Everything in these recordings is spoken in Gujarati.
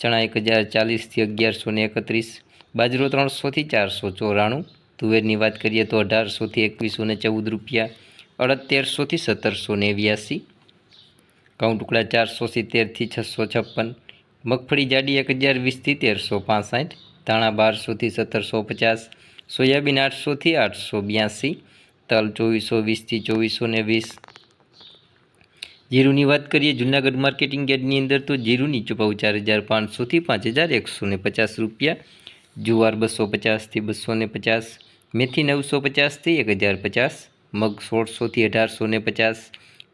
ચણા એક હજાર ચાલીસથી અગિયારસો ને એકત્રીસ, બાજરો ત્રણસોથી ચારસો ચોરાણું, તુવેરની વાત કરીએ તો અઢારસોથી એકવીસો ને ચૌદ રૂપિયા અડદ તેરસોથી સત્તરસો નેવ્યાસી ઘઉં ટુકડા ચારસો સિત્તેરથી છસો છપ્પન, મગફળી જાડી એક હજાર વીસથી તેરસો પાસઠ, ધાણા બારસોથી સત્તરસો પચાસ, સોયાબીન આઠસોથી આઠસો બ્યાસી, તલ ચોવીસો વીસથી ચોવીસો ને વીસ જીરુની વાત કરીએ, જૂનાગઢ માર્કેટિંગ યાર્ડની અંદર તો જીરું નીચો ભાવ ચાર હજાર પાંચસોથી પાંચ હજાર એકસો ને પચાસ રૂપિયા, જુવાર બસો પચાસથી બસો ને પચાસ, મેથી નવસો પચાસથી એક હજાર પચાસ, મગ સોળસોથી અઢારસો ને પચાસ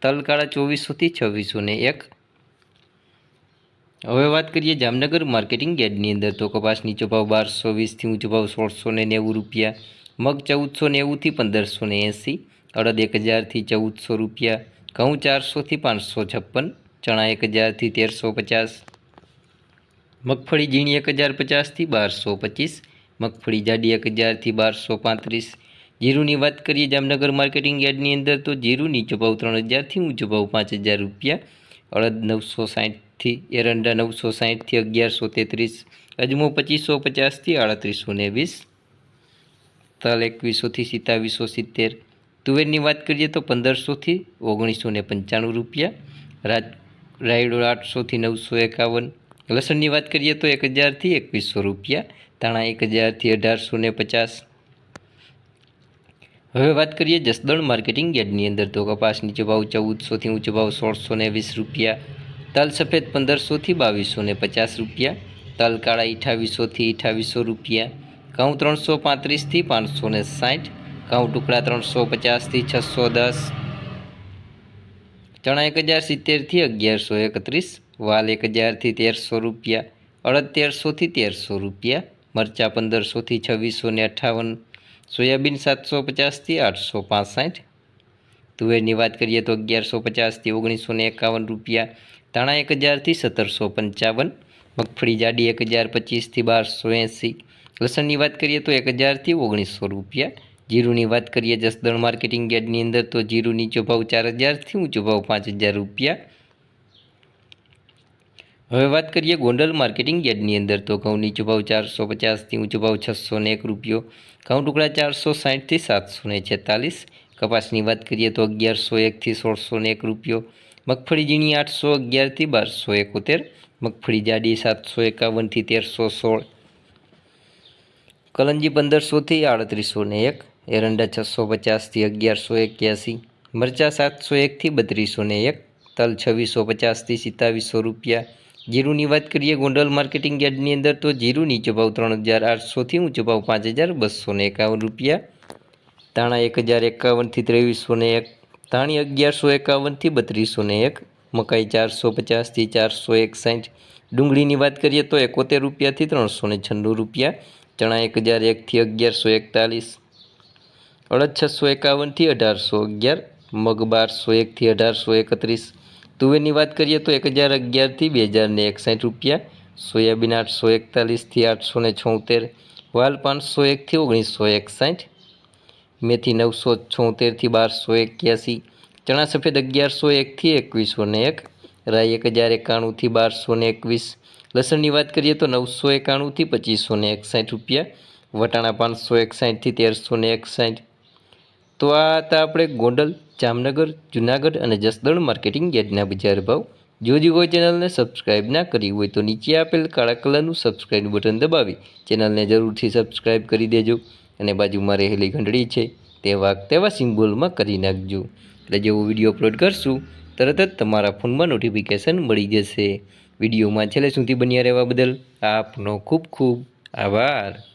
તલ કાળા ચોવીસોથી છવ્વીસો ને એક. હવે વાત કરીએ જામનગર માર્કેટિંગ યાર્ડની અંદર તો કપાસ નીચો ભાવ બારસો વીસથી ઊંચો ભાવ સોળસો ને નેવું રૂપિયા, મગ ચૌદસો નેવુંથી પંદરસો ને એંસી, અડદ એક હજારથી ચૌદસો રૂપિયા ઘઉં ચારસોથી પાંચસો છપ્પન, ચણા એક હજારથી તેરસો પચાસ, મગફળી ઝીણી એક હજાર પચાસથી બારસો પચીસ, મગફળી જાડી એક હજારથી બારસો પાંત્રીસ. જીરુની વાત કરીએ જામનગર માર્કેટિંગ યાર્ડની અંદર, તો જીરુની નીચો ભાવ ત્રણ હજારથી ઊંચો ભાવ પાંચ હજાર રૂપિયા. અડદ નવસો સાઠથી એરંડા નવસો સાહીઠથી અગિયારસો તેત્રીસ, અજમો પચીસો પચાસથી આડત્રીસો ને વીસ તલ એકવીસોથી સિત્તાવીસો સિત્તેર તુવેરની વાત કરીએ તો પંદરસોથી ઓગણીસો ને પંચાણું રૂપિયા, રાજ, રાયડો આઠસોથી નવસો એકાવન. લસણની વાત કરીએ તો એક હજારથી એકવીસો રૂપિયા, ધાણા એક હજારથી અઢારસો ને પચાસ. હવે વાત કરીએ જસદણ માર્કેટિંગ યાર્ડની અંદર તો કપાસ નીચો ભાવ ચૌદસોથી ઊંચો ભાવ સોળસો ને વીસ રૂપિયા. તલ સફેદ પંદરસોથી બાવીસો ને પચાસ રૂપિયા. તલ કાળા અઠાવીસોથી અઠાવીસો રૂપિયા. ઘઉં ત્રણસો પાંત્રીસથી પાંચસો ને સાઠ. ઘઉં ટુકડા ત્રણસો પચાસથી છસો દસ. ચણા એક હજાર સિત્તેરથી અગિયારસો એકત્રીસ, વાલ એક હજારથી તેરસો રૂપિયા, અડદ તેરસોથી તેરસો રૂપિયા, મરચાં પંદરસોથી છવ્વીસો ને અઠ્ઠાવન સોયાબીન સાતસો પચાસથી આઠસો પાસઠ. તુવેરની વાત કરીએ તો અગિયારસો પચાસથી ઓગણીસો ને એકાવન રૂપિયા, ધાણા એક હજારથી સત્તરસો પંચાવન, મગફળી જાડી એક હજાર પચીસથી બારસો એંસી. લસણની વાત કરીએ તો એક હજારથી ઓગણીસો રૂપિયા જીરુની વાત કરીએ જસદણ માર્કેટિંગ યાર્ડની અંદર, તો જીરુ નીચો ભાવ ચાર હજારથી ઊંચો ભાવ પાંચ હજાર રૂપિયા. હવે વાત કરીએ ગોંડલ માર્કેટિંગ યાર્ડની અંદર, તો ઘઉં નીચો ભાવ ચારસો પચાસથી ઊંચો ભાવ છસો ને એક રૂપિયો. ઘઉં ટુકડા ચારસો સાઠથી સાતસો ને છેતાલીસ. કપાસની વાત કરીએ તો અગિયારસો એકથી સોળસો ને એક રૂપિયો. મગફળી ઝીણી આઠસો અગિયારથી બારસો એકોતેર. મગફળી જાડી સાતસો એકાવનથી તેરસો સોળ. કલંજી પંદરસોથી આડત્રીસો ને એક. એરંડા છસો પચાસથી અગિયારસો એક્યાસી, મરચાં સાતસો એકથી બત્રીસો ને એક, તલ છવ્વીસો પચાસથી સિત્તાવીસો રૂપિયા. જીરુની વાત કરીએ ગોંડલ માર્કેટિંગ યાર્ડની અંદર, તો જીરું નીચો ભાવ ત્રણ હજાર આઠસોથી ઊંચો ભાવ પાંચ હજાર બસો ને એકાવન રૂપિયા. ધાણા એક હજાર એકાવનથી ત્રેવીસો ને એક, ધાણી અગિયારસો એકાવનથી બત્રીસો ને એક, મકાઈ ચારસો પચાસથી ચારસો એકસાઠ. ડુંગળીની વાત કરીએ તો એકોતેર રૂપિયાથી ત્રણસો ને છન્નું રૂપિયા, ચણા એક હજાર એકથી અગિયારસો એકતાલીસ અડદ છસો એકાવનથી અઢારસો અગિયાર મગ બારસો એકથી અઢારસો એકત્રીસ. તુવેરની વાત કરીએ તો એક હજાર અગિયારથી બે હજાર ને એકસાઠ રૂપિયા, સોયાબીન આઠસો એકતાલીસથી આઠસો ને છોતેર વાલ પાંચસો એકથી ઓગણીસો એકસાઠ, મેથી નવસો છોતેરથી બારસો એક્યાસી ચણા સફેદ અગિયારસો એકથી એકવીસો ને એક, રાઈ એક હજાર એકાણુંથી બારસો ને એકવીસ. લસણની વાત કરીએ તો નવસો એકાણુંથી પચીસો ને એકસાઠ રૂપિયા, વટાણા પાંચસો એકસાઠથી તેરસો ને એકસાઠ તો આ હતા આપણે ગોંડલ, જામનગર, જુનાગઢ અને જસદણ માર્કેટિંગ યાર્ડના બજાર ભાવ. જો હોય ચેનલને સબસ્ક્રાઇબ ના કરી હોય તો નીચે આપેલ કાળા કલરનું સબસ્ક્રાઇબ બટન દબાવી ચેનલને જરૂરથી સબસ્ક્રાઇબ કરી દેજો અને બાજુમાં રહેલી ઘંટડી છે તેવા તેવા સિમ્બોલમાં કરી નાખજો. એટલે જેવો વીડિયો અપલોડ કરશું, તરત જ તમારા ફોનમાં નોટિફિકેશન મળી જશે. વિડીયોમાં છેલ્લે સુધી બન્યા રહેવા બદલ આપનો ખૂબ ખૂબ આભાર.